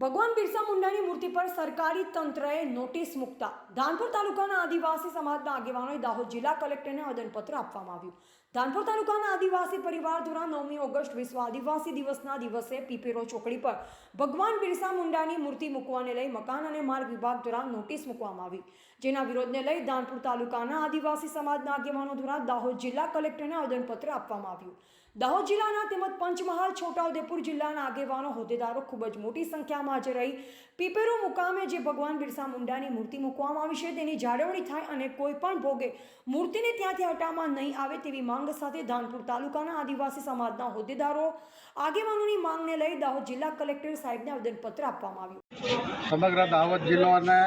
ભગવાન બિરસા મુંડાની મૂર્તિ પર સરકારી તંત્રએ નોટિસ મૂકતા ધાનપુર તાલુકાના આદિવાસી સમાજના આગેવાનોએ દાહોદ જિલ્લા કલેક્ટરને આવેદનપત્ર આપવામાં આવ્યું. ધાનપુર તાલુકાના આદિવાસી પરિવાર દ્વારા નવમી ઓગસ્ટ વિશ્વ આદિવાસી દિવસના દિવસે પીપેરો ચોકડી પર ભગવાન બિરસા મુંડાની મૂર્તિ મૂકવાને લઈ મકાન અને માર્ગ વિભાગ દ્વારા નોટિસ મૂકવામાં આવી. જેના વિરોધને લઈ ધાનપુર તાલુકાના આદિવાસી સમાજના આગેવાનો દ્વારા દાહોદ જિલ્લા કલેક્ટરને આવેદનપત્ર આપવામાં આવ્યું. દાહોદ જિલ્લાના તેમજ પંચમહાલ, છોટાઉદેપુર જિલ્લાના આગેવાનો, હોદ્દેદારો ખૂબ જ મોટી સંખ્યામાં હાજર રહી. પીપેરો મુકામે જે ભગવાન બિરસા મુંડાની મૂર્તિ મૂકવામાં આવી છે, તેની જાળવણી થાય અને કોઈ પણ ભોગે મૂર્તિને ત્યાંથી હટાવવામાં નહીં આવે તેવી માંગ સાથે ધાનપુર તાલુકાના આદિવાસી સમાજના હોદ્દેદારો આગેવાનોની માંગને લઈ દાહોદ જિલ્લા કલેક્ટર સાહેબને આવેદનપત્ર આપવામાં આવ્યું. સમગ્ર દાહોદ જિલ્લો અને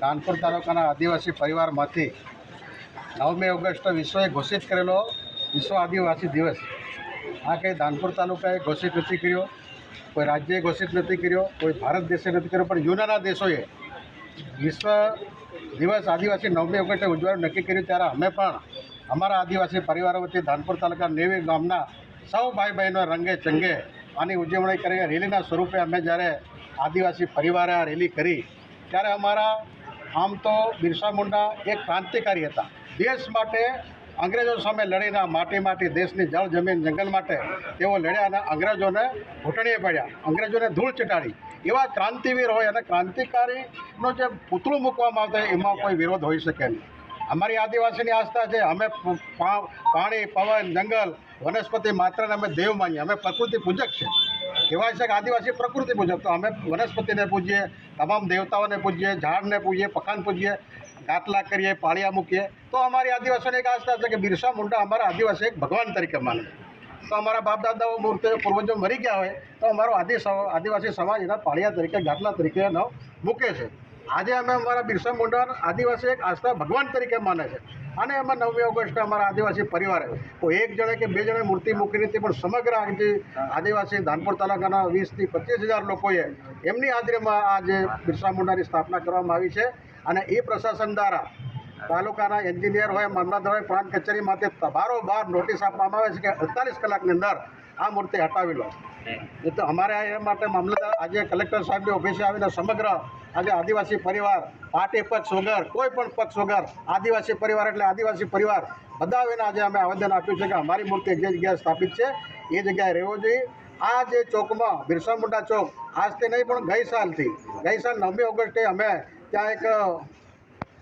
કાનપુર તાલુકાના આદિવાસી પરિવારમાંથી નવમી ઓગસ્ટ વિશ્વએ ઘોષિત કરેલો વિશ્વ આદિવાસી દિવસ. આ કંઈ ધાનપુર તાલુકાએ ઘોષિત નથી કર્યો, કોઈ રાજ્યએ ઘોષિત નથી કર્યો, કોઈ ભારત દેશે નથી કર્યો, પણ યુનાના દેશોએ વિશ્વ દિવસ આદિવાસી નવમી ઓગસ્ટે ઉજવવાનું નક્કી કર્યું ત્યારે અમે પણ અમારા આદિવાસી પરિવારો વચ્ચે ધાનપુર તાલુકા નેવી ગામના સૌ ભાઈ બહેનો રંગે ચંગે આની ઉજવણી કરી રેલીના સ્વરૂપે અમે જ્યારે આદિવાસી પરિવારે આ રેલી કરી, ત્યારે અમારા આમ તો બિરસા મુંડા એક ક્રાંતિકારી હતા. દેશ માટે અંગ્રેજો સામે લડીને માટી માટી દેશની જળ જમીન જંગલ માટે તેઓ લડ્યા અને અંગ્રેજોને ઘૂંટણીએ પડ્યા. અંગ્રેજોને ધૂળ ચટાડી. એવા ક્રાંતિવીર હોય અને ક્રાંતિકારીનો જે પૂતળું મૂકવામાં આવતું હોય, એમાં કોઈ વિરોધ હોઈ શકે નહીં. અમારી આદિવાસીની આસ્થા છે, અમે પાણી, પવન, જંગલ, વનસ્પતિ માત્રને અમે દેવ માનીએ. અમે પ્રકૃતિ પૂજક છે કહેવાય છે કે આદિવાસી પ્રકૃતિ મુજબ તો અમે વનસ્પતિને પૂજીએ, તમામ દેવતાઓને પૂજીએ, ઝાડને પૂજીએ, પખાન પૂજીએ, ગાટલા કરીએ, પાળિયા મૂકીએ તો અમારી આદિવાસીઓને એક આસ્થા છે કે બિરસા મુંડા અમારા આદિવાસી એક ભગવાન તરીકે માને. તો અમારા બાપ દાદાઓ મૂર્તિઓ પૂર્વજો મરી ગયા હોય તો અમારો આદિ આદિવાસી સમાજ એના પાળિયા તરીકે, ગાટલા તરીકે એનો મૂકે છે આજે અમે અમારા બિરસા મુંડા આદિવાસી એક આસ્થા ભગવાન તરીકે માને છે. અને એમાં નવમી ઓગસ્ટે અમારા આદિવાસી પરિવારે કોઈ એક જણે કે બે જણે મૂર્તિ મૂકી નથી પણ સમગ્ર જે આદિવાસી ધાનપુર તાલુકાના વીસથી પચીસ હજાર લોકોએ એમની હાજરીમાં આજે બિરસા મુંડાની સ્થાપના કરવામાં આવી છે. અને એ પ્રશાસન દ્વારા તાલુકાના એન્જિનિયર હોય, મામલતદાર હોય, પ્રાંત કચેરી માટે બારોબાર નોટિસ આપવામાં આવે છે કે અડતાલીસ કલાકની અંદર આ મૂર્તિ હટાવી લો તો અમારે એ માટે મામલતદાર આજે કલેક્ટર સાહેબની ઓફિસે આવીને સમગ્ર આજે આદિવાસી પરિવાર, પાર્ટી પક્ષ વગર, કોઈ પણ પક્ષ વગર, આદિવાસી પરિવાર એટલે આદિવાસી પરિવાર બધા આવીને આજે અમે આવેદન આપ્યું છે કે અમારી મૂર્તિ જે જગ્યાએ સ્થાપિત છે, એ જગ્યાએ રહેવો જોઈએ. આ જે ચોકમાં, બિરસા મુંડા ચોક, આજથી નહીં પણ ગઈ સાલથી, ગઈ સાલ નવમી ઓગસ્ટે અમે ત્યાં એક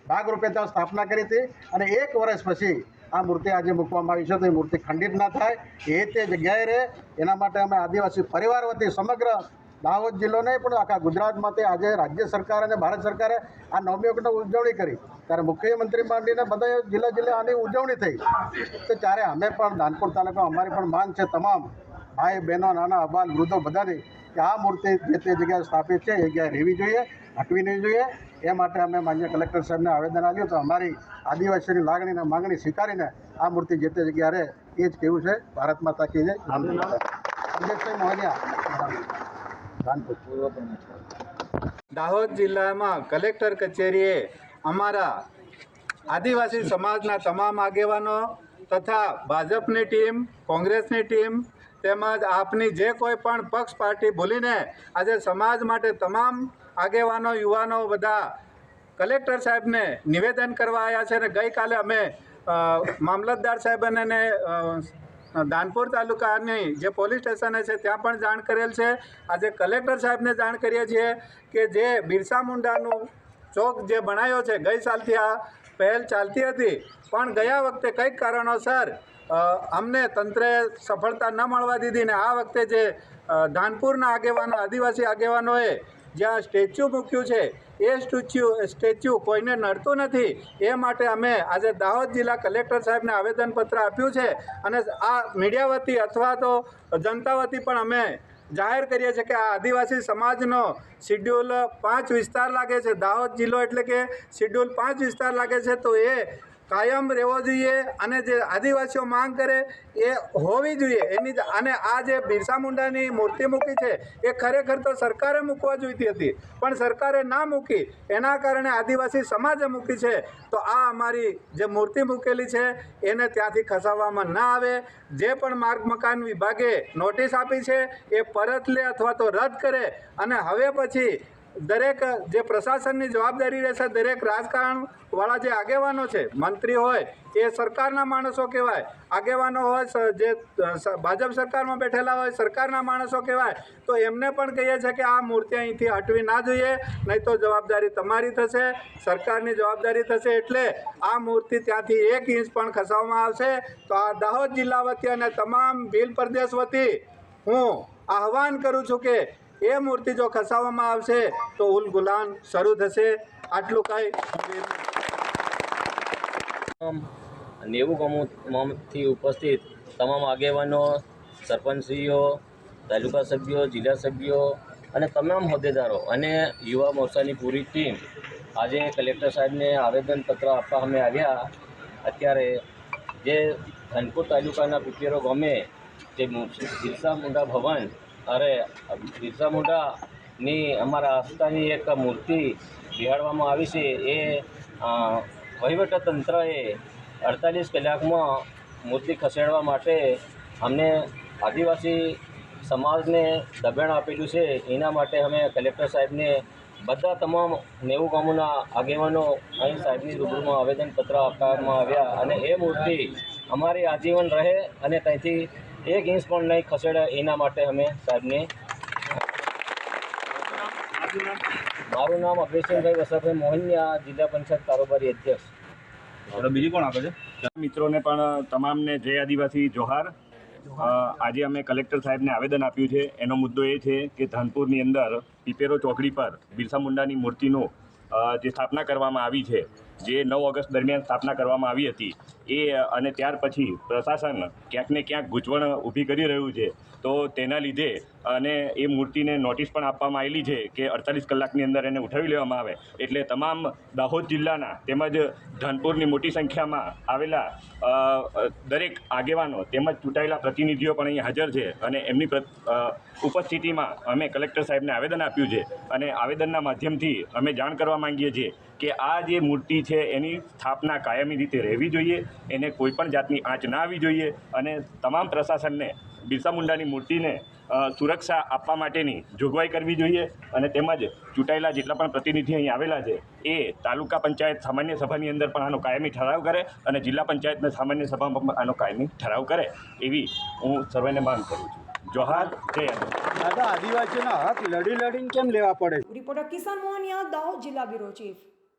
ભાગરૂપે ત્યાં સ્થાપના કરી હતી અને એક વર્ષ પછી આ મૂર્તિ આજે મૂકવામાં આવી છે તો એ મૂર્તિ ખંડિત ના થાય. એ તે જગ્યાએ રહે. એના માટે અમે આદિવાસી પરિવાર વતી સમગ્ર દાહોદ જિલ્લો નહીં, પણ આખા ગુજરાતમાંથી આજે રાજ્ય સરકાર અને ભારત સરકારે આ નવમી ઓગસ્ટની ઉજવણી કરી. ત્યારે મુખ્યમંત્રી માંડીને બધા જિલ્લા જિલ્લા આની ઉજવણી થઈ. તો ત્યારે અમે પણ ધાનપુર તાલુકા અમારી પણ માંગ છે તમામ ભાઈ બહેનો, નાના, અબાલ, વૃદ્ધો બધાની કે આ મૂર્તિ જે તે જગ્યાએ સ્થાપિત છે એ જગ્યાએ રહેવી જોઈએ. હટવી નહીં જોઈએ. એ માટે અમે માન્ય કલેક્ટર સાહેબને આવેદન આપ્યું તો અમારી આદિવાસીની લાગણી માંગણી સ્વીકારીને આ મૂર્તિ જે તે જગ્યાએ એ જ કેવું છે. ભારત માતા કી જય. મોહનિયા. દાહોદ જિલ્લામાં કલેક્ટર કચેરીએ અમારા આદિવાસી સમાજના તમામ આગેવાનો તથા ભાજપની ટીમ કોંગ્રેસની ટીમ તેમજ આપની જે કોઈ પણ પક્ષ પાર્ટી ભૂલીને આજે સમાજ માટે તમામ આગેવાનો, યુવાનો બધા કલેક્ટર સાહેબને નિવેદન કરવા આવ્યા છે અને ગઈકાલે અમે મામલતદાર સાહેબ અને દાનપુર તાલુકાની જે પોલીસ સ્ટેશને છે ત્યાં પણ જાણ કરેલ છે. આજે કલેક્ટર સાહેબને જાણ કરીએ છીએ કે જે બિરસા મુંડાનું ચોક જે બનાવ્યો છે, ગઈ સાલથી આ પહેલ ચાલતી હતી, પણ ગયા વખતે કંઈક કારણોસર અમને તંત્રે સફળતા ન મળવા દીધી ને આ વખતે જે ધાનપુરના આગેવાનો, આદિવાસી આગેવાનોએ જ્યાં સ્ટેચ્યુ મૂક્યું છે. એ સ્ટેચ્યુ સ્ટેચ્યુ કોઈને નડતું નથી. એ માટે અમે આજે દાહોદ જિલ્લા કલેક્ટર સાહેબને આવેદનપત્ર આપ્યું છે અને આ મીડિયા વતી અથવા તો જનતા વતી પણ અમે જાહેર કરીએ છીએ કે આ આદિવાસી સમાજનો શિડ્યુલ પાંચ વિસ્તાર લાગે છે. દાહોદ જિલ્લો એટલે કે શિડ્યુલ પાંચ વિસ્તાર લાગે છે. તો એ કાયમ રહેવો જોઈએ અને જે આદિવાસીઓ માંગ કરે એ હોવી જોઈએ. એની અને આ જે બિરસા મુંડાની મૂર્તિ મૂકી છે, એ ખરેખર તો સરકારે મૂકવા જોઈતી હતી. પણ સરકારે ના મૂકી, એના કારણે આદિવાસી સમાજે મૂકી છે. તો આ અમારી જે મૂર્તિ મૂકેલી છે, એને ત્યાંથી ખસાવવામાં ના આવે. જે પણ માર્ગ મકાન વિભાગે નોટિસ આપી છે, એ પરત લે અથવા તો રદ કરે. અને હવે પછી દરેક જે પ્રશાસનની જવાબદારી રહેશે, દરેક રાજકારણવાળા જે આગેવાનો છે, મંત્રી હોય, એ સરકારના માણસો કહેવાય. આગેવાનો હોય જે ભાજપ સરકારમાં બેઠેલા હોય, સરકારના માણસો કહેવાય. તો એમને પણ કહીએ છીએ કે આ મૂર્તિ અહીંથી હટવી ના જોઈએ, નહીં તો જવાબદારી તમારી થશે, સરકારની જવાબદારી થશે એટલે આ મૂર્તિ ત્યાંથી એક ઇંચ પણ ખસાવવામાં આવશે. તો આ દાહોદ જિલ્લા વતી અને તમામ ભીલ પ્રદેશ વતી હું આહવાન કરું છું કે એ મૂર્તિ જો ખસાવવામાં આવશે તો ઉલ ગુલાન શરૂ થશે. આટલું કાંઈ. નેવું ગામોમાંથી ઉપસ્થિત તમામ આગેવાનો, સરપંચશ્રીઓ, તાલુકા સભ્યો, જિલ્લા સભ્યો અને તમામ હોદ્દેદારો અને યુવા મોરચાની પૂરી ટીમ આજે કલેક્ટર સાહેબને આવેદનપત્ર આપવા અમે આવ્યા. અત્યારે જે ધનપુર તાલુકાના પીપેરો ગામે જે બિરસા મુંડા ભવન અરે, બિરસા મુંડાની અમારા આસ્થાની એક મૂર્તિ બિહાડવામાં આવી છે. એ વહીવટતંત્રએ અડતાલીસ કલાકમાં મૂર્તિ ખસેડવા માટે અમને આદિવાસી સમાજને દબાણ આપેલું છે. એના માટે અમે કલેક્ટર સાહેબને બધા તમામ નેવું ગામોના આગેવાનો અહીં સાહેબની રૂબરૂમાં આવેદનપત્ર આપવામાં આવ્યા અને એ મૂર્તિ અમારી આજીવન રહે અને ત્યાંથી એક ઇંચ પણ નહીં ખસેડે એના માટે અમે સાહેબને મારું નામ અભયસિંહભાઈ વસાભાઈ મોહનિયા જિલ્લા પંચાયત કારોબારી અધ્યક્ષ. બીજી કોણ આપે છે? મિત્રોને પણ તમામને જય આદિવાસી જોહાર. આજે અમે કલેક્ટર સાહેબને આવેદન આપ્યું છે. એનો મુદ્દો એ છે કે ધાનપુરની અંદર પીપેરો ચોકડી પર બિરસા મુંડાની મૂર્તિનું જે સ્થાપના કરવામાં આવી છે, જે નવ ઓગસ્ટ દરમિયાન સ્થાપના કરવામાં આવી હતી, એ, અને ત્યાર પછી પ્રશાસન ક્યાંક ને ક્યાંક ગૂંચવણ ઊભી કરી રહ્યું છે, તો તેના લીધે અને એ મૂર્તિને નોટિસ પણ આપવામાં આવેલી છે કે અડતાલીસ કલાકની અંદર એને ઉઠાવી લેવામાં આવે. એટલે તમામ દાહોદ જિલ્લાના તેમજ ધાનપુરની મોટી સંખ્યામાં આવેલા દરેક આગેવાનો તેમજ ચૂંટાયેલા પ્રતિનિધિઓ પણ અહીં હાજર છે અને એમની ઉપસ્થિતિમાં અમે કલેક્ટર સાહેબને આવેદન આપ્યું છે અને આવેદનના માધ્યમથી અમે જાણ કરવા માંગીએ છીએ કે આ જે મૂર્તિ છે એની સ્થાપના કાયમી રીતે રહેવી જોઈએ, એને કોઈપણ જાતની આંચ ના આવી જોઈએ અને તમામ પ્રશાસનને બિરસા મુંડાની મૂર્તિને સુરક્ષા આપવા માટેની જોગવાઈ કરવી જોઈએ અને તેમજ ચૂંટાયેલા જેટલા પણ પ્રતિનિધિ અહીં આવેલા છે એ તાલુકા પંચાયત સામાન્ય સભાની અંદર પણ આનો કાયમી ઠરાવ કરે અને જિલ્લા પંચાયતના સામાન્ય સભામાં પણ આનો કાયમી ઠરાવ કરે એવી હું સર્વેને માંગ કરું છું. જોહાર જય દાદા આદિવાસીના હક લડી લડીને કેમ લેવા પડે? રિપોર્ટર કિશન મોહનિયા દાહોદ જિલ્લા બ્યુરો ચીફ.